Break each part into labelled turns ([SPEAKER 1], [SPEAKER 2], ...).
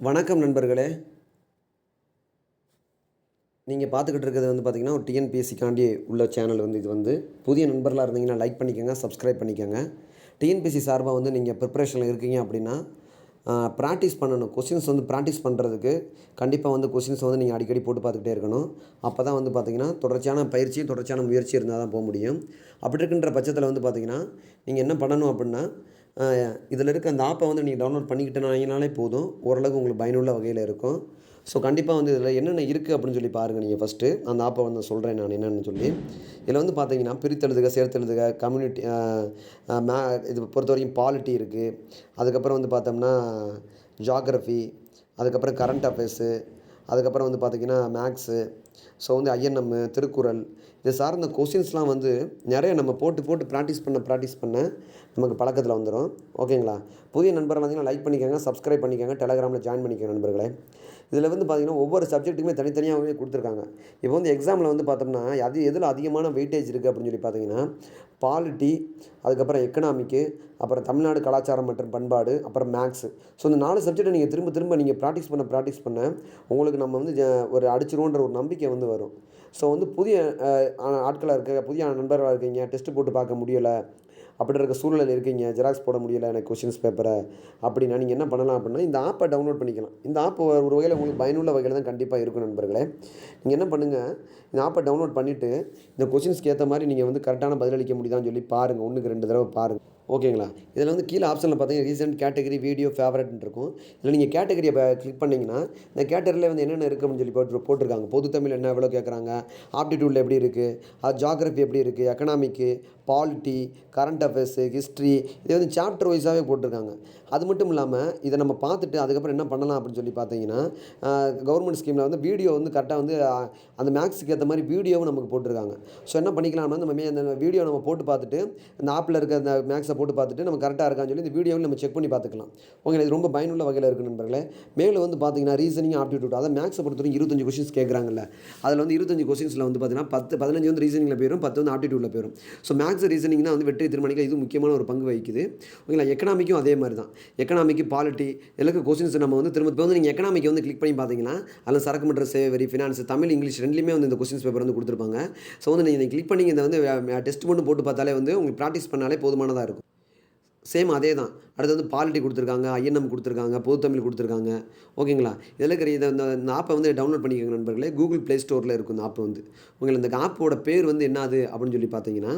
[SPEAKER 1] வணக்கம் நண்பர்களே. நீங்கள் பார்த்துக்கிட்டு இருக்கிறது வந்து பார்த்தீங்கன்னா ஒரு டிஎன்பிஎஸ்சிக்காண்டி உள்ள சேனல் வந்து இது வந்து. புதிய நண்பர்களாக இருந்தீங்கன்னா லைக் பண்ணிக்கோங்க சப்ஸ்கிரைப் பண்ணிக்கோங்க. டிஎன்பிஎஸ்சி சார்பாக வந்து நீங்கள் ப்ரிப்பரேஷனில் இருக்கீங்க அப்படின்னா ப்ராக்டிஸ் பண்ணணும். கொஷின்ஸ் வந்து ப்ராக்டிஸ் பண்ணுறதுக்கு கண்டிப்பாக வந்து கொஷின்ஸ் வந்து நீங்கள் அடிக்கடி போட்டு பார்த்துக்கிட்டே இருக்கணும். அப்போ தான் வந்து பார்த்தீங்கன்னா தொடர்ச்சியான பயிற்சி தொடர்ச்சியான முயற்சி இருந்தால் தான் போக முடியும். அப்படி இருக்கின்ற பட்சத்தில் வந்து பார்த்தீங்கன்னா நீங்கள் என்ன பண்ணணும் அப்படின்னா இதில் இருக்க அந்த ஆப்பை வந்து நீங்கள் டவுன்லோட் பண்ணிக்கிட்டனாலே போதும். ஓரளவுக்கு உங்களுக்கு பயனுள்ள வகையில் இருக்கும். ஸோ கண்டிப்பாக வந்து இதில் என்னென்ன இருக்குது அப்படின்னு சொல்லி பாருங்கள் நீங்கள் ஃபஸ்ட்டு அந்த ஆப்பை வந்து சொல்கிறேன் நான் என்னென்னு சொல்லி. இதில் வந்து பார்த்தீங்கன்னா பிரித்தெழுதுக சேர்த்தெழுதுக கம்யூனிட்டி மே இது பொறுத்த வரைக்கும் பாலிட்டி இருக்குது அதுக்கப்புறம் வந்து பார்த்தோம்னா ஜாகிரஃபி அதுக்கப்புறம் கரண்ட் அஃபேர்ஸு அதுக்கப்புறம் வந்து பார்த்திங்கன்னா மேக்ஸு ஸோ வந்து ஐஎன்எம் திருக்குறள் இது சார்ந்த கொஸ்டின்ஸ்லாம் வந்து நிறைய நம்ம போட்டு போட்டு ப்ராக்டிஸ் பண்ண ப்ராக்டிஸ் பண்ண நமக்கு பழக்கத்தில் வந்துடும் ஓகேங்களா? புதிய நண்பர்கள் வந்தீங்கன்னா லைக் பண்ணிக்கோங்க சப்ஸ்கிரைப் பண்ணிக்கோங்க டெலகிராமில் ஜாயின் பண்ணிக்கோங்க நண்பர்களே. இதில் வந்து பார்த்திங்கன்னா ஒவ்வொரு சப்ஜெக்ட்டுக்குமே தனித்தனியாகவே கொடுத்துருக்காங்க. இப்போ வந்து எக்ஸாமில் வந்து பார்த்தோம்னா அது எதில் அதிகமான வெயிட்டேஜ் இருக்குது அப்படின்னு சொல்லி பார்த்தீங்கன்னா பாலிட்டி அதுக்கப்புறம் எக்கனாமிக்கு அப்புறம் தமிழ்நாடு கலாச்சாரம் மற்றும் பண்பாடு அப்புறம் மேக்ஸு ஸோ இந்த நாலு சப்ஜெக்ட்டை நீங்கள் திரும்ப திரும்ப நீங்கள் ப்ராக்டிஸ் பண்ண ப்ராக்டிஸ் பண்ண உங்களுக்கு நம்ம வந்து ஒரு அடிச்சிருவோன்ற ஒரு நம்பிக்கை வந்து வரும். ஸோ வந்து புதிய ஆட்களாக இருக்க புதிய நண்பர்களாக இருக்கீங்க டெஸ்ட்டு போட்டு பார்க்க முடியலை அப்படி இருக்க சூழ்நிலை இருக்கீங்க ஜெராக்ஸ் போட முடியலை எனக்கு கொஷின்ஸ் பேப்பரை அப்படின்னா நீங்கள் என்ன பண்ணலாம் அப்படின்னா இந்த ஆப்பை டவுன்லோட் பண்ணிக்கலாம். இந்த ஆப் ஒரு வகையில் உங்களுக்கு பயனுள்ள வகையில் தான் கண்டிப்பாக இருக்கும் நண்பர்களே. நீங்கள் என்ன பண்ணுங்கள் இந்த ஆப்பை டவுன்லோட் பண்ணிவிட்டு இந்த கொஷின்ஸ்க்கு ஏற்ற மாதிரி நீங்கள் வந்து கரெக்டான பதிலளிக்க முடியுதான்னு சொல்லி பாருங்கள் ஒன்றுக்கு ரெண்டு தடவை பாருங்கள் ஓகேங்களா? இதில் வந்து கீழே ஆப்ஷனில் பார்த்தீங்கன்னா ரீசெண்ட் கேட்டகரி வீடியோ ஃபேவரட்னு இருக்கும். இதில் நீங்கள் கேட்டகரியை கிளிக் பண்ணிங்கன்னா இந்த கேட்டகரியில் வந்து என்னென்ன இருக்குன்னு சொல்லி போட்டு போட்டிருக்காங்க. பொது தமிழ் என்ன எவ்வளோ கேட்குறாங்க? ஆப்டிடியூடில் எப்படி இருக்குது? அது ஜாகிரஃபி எப்படி இருக்குது? Economic polity current affairs history இது வந்து சாப்டர் வைஸாகவே போட்டிருக்காங்க. அது மட்டும் இல்லாமல் இதை நம்ம பார்த்துட்டு அதுக்கப்புறம் என்ன பண்ணலாம் அப்படின்னு சொல்லி பார்த்தீங்கன்னா கவர்மெண்ட் ஸ்கீமில் வந்து வீடியோ வந்து கரெக்டாக வந்து அந்த மேக்ஸுக்கு ஏற்ற மாதிரி வீடியோவும் நமக்கு போட்டிருக்காங்க. ஸோ என்ன பண்ணிக்கலாம்னா நம்ம அந்த வீடியோ நம்ம போட்டு பார்த்துட்டு அந்த ஆப்பில் இருக்க அந்த மேக்ஸை போட்டு பார்த்துட்டு நம்ம கரெக்டாக இருக்கான்னு சொல்லி இந்த வீடியோவில் நம்ம செக் பண்ணி பார்த்துக்கலாம். உங்களுக்கு இது ரொம்ப பயனுள்ள வகையில் இருக்குது நண்பர்களே. மேலே வந்து பார்த்தீங்கன்னா ரீசனிங் ஆப்டிடியூட் அதாவது மேக்ஸை பொறுத்தவரைக்கும் இருபத்தஞ்சு கொஸ்டின்ஸ் கேட்குறாங்கல்ல. அதில் வந்து இருபத்தஞ்சு கொஸ்டின்ஸில் வந்து பார்த்தீங்கன்னா பத்து பதினஞ்சு வந்து ரீசனிங்கில் போயிடும் பத்து வந்து ஆப்டிடியூட்டில் போயிடும் ஸோ மேக்ஸ் ரீசனிங் தான் வந்து வெற்றி தீர்மானிக்க இது முக்கியமான ஒரு பங்கு வகிக்குது. ஓகேங்களா? எக்கனாமிக்கும் அதே மாதிரி தான் எக்கனாமிக்கு பாலிட்டி எல்லா கொஸ்டின்ஸ் நம்ம வந்து திரும்ப இப்போ வந்து நீங்கள் எக்கனாமிக்கு வந்து கிளிக் பண்ணி பார்த்தீங்கன்னா அதில் சரக்கு மற்றும் சேவை வரி ஃபினான்ஸ் தமிழ் இங்கிலீஷ் ரெண்டுலேயுமே வந்து இந்த கொஸ்டின்ஸ் பேப்பர் வந்து கொடுத்துருப்பாங்க. ஸோ வந்து நீங்கள் கிளிக் பண்ணி இந்த வந்து டெஸ்ட் மட்டும் போட்டு பார்த்தாலே வந்து உங்களுக்கு ப்ராக்டிஸ் பண்ணாலே போதுமானதாக இருக்கும். சேம் அதே தான் அடுத்து வந்து பாலிட்டி கொடுத்துருக்காங்க ஐஎன்எம் கொடுத்துருக்காங்க பொதுத்தமிழ் கொடுத்துருக்காங்க. ஓகேங்களா? இதில் இருக்கிற இதை இந்த இந்த ஆப்பை வந்து டவுன்லோட் பண்ணிக்கோங்க நண்பர்களே. கூகுள் ப்ளே ஸ்டோரில் இருக்கும் இந்த ஆப் வந்து. உங்களுக்கு இந்த ஆப்போட பேர் வந்து என்னது அப்படின்னு சொல்லி பார்த்தீங்கன்னா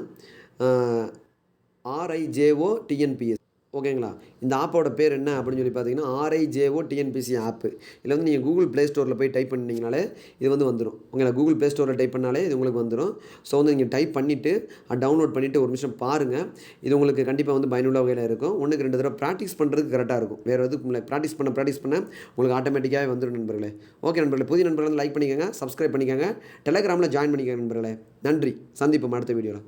[SPEAKER 1] ஆர்ஐஜேஓ டிஎன்பிஎஸ் ஓகேங்களா? இந்த ஆப்போட பேர் என்ன அப்படின்னு சொல்லி பார்த்தீங்கன்னா ஆர்ஐஜேஓ டிஎன்பிசி ஆப்பு இதில் வந்து நீங்கள் கூகுள் ப்ளே ஸ்டோரில் போய் டைப் பண்ணிங்கனாலே இது வந்து வந்துடும் ஓகேங்களா? கூகுள் ப்ளே ஸ்டோரில் டைப் பண்ணாலே இது உங்களுக்கு வந்துடும் ஸோ வந்து நீங்கள் டைப் பண்ணிவிட்டு டவுன்லோட் பண்ணிவிட்டு ஒரு நிமிஷம் பாருங்கள் இது உங்களுக்கு கண்டிப்பாக வந்து பயனுள்ள வகையில் இருக்கும். ஒன்றுக்கு ரெண்டு தடவை ப்ராக்டிஸ் பண்ணுறதுக்கு கரெக்டாக இருக்கும். வேறு எதுவும் ப்ராக்டிஸ் பண்ண ப்ராக்டிஸ் பண்ண உங்களுக்கு ஆட்டோமேட்டிக்காகவே வந்துடும் நண்பர்களே. ஓகே நண்பர்களே. புதிய நண்பர்கள் வந்து லைக் பண்ணிக்கோங்க சப்ஸ்கிரைப் பண்ணிக்கோங்க. டெலகிராமில் ஜாயின் பண்ணிக்கோங்க நண்பர்களே. நன்றி. சந்திப்போம் அடுத்த வீடியோவில்